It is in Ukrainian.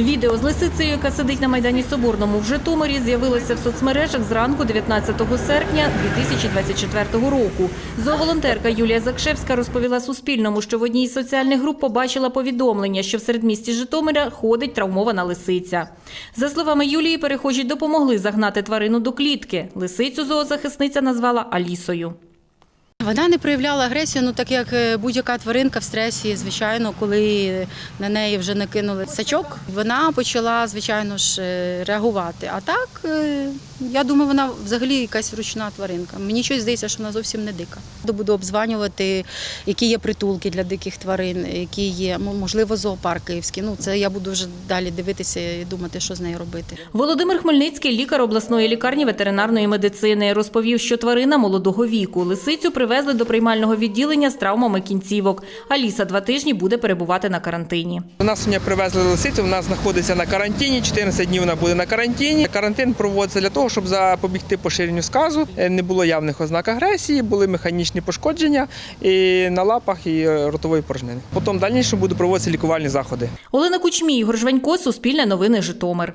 Відео з лисицею, яка сидить на майдані Соборному в Житомирі, з'явилося в соцмережах зранку 19 серпня 2024 року. Зооволонтерка Юлія Закшевська розповіла Суспільному, що в одній із соціальних груп побачила повідомлення, що в середмісті Житомира ходить травмована лисиця. За словами Юлії, перехожі допомогли загнати тварину до клітки. Лисицю зоозахисниця назвала Алісою. Вона не проявляла агресію, ну так як е, будь-яка тваринка в стресі, звичайно, коли на неї вже накинули сачок, вона почала, звичайно ж, е, реагувати. А так, е, я думаю, вона взагалі якась ручна тваринка. Мені щось здається, що вона зовсім не дика. Буду обзванювати, які є притулки для диких тварин, які є, можливо, зоопарк київський. Ну, це я буду вже далі дивитися і думати, що з нею робити. Володимир Хмельницький, лікар обласної лікарні ветеринарної медицини, розповів, що тварина молодого віку. Лисицю привезли до приймального відділення з травмами кінцівок. Аліса два тижні буде перебувати на карантині. У нас сьогодні привезли лисицю, вона знаходиться на карантині, 14 днів вона буде на карантині. Карантин проводиться для того, щоб запобігти поширенню сказу. Е, Не було явних ознак агресії, були механічні пошкодження і на лапах і е, ротової порожнини. Потім дальніше будуть проводитися лікувальні заходи. Олена Кучмій, Жванько, Суспільне новини, Житомир.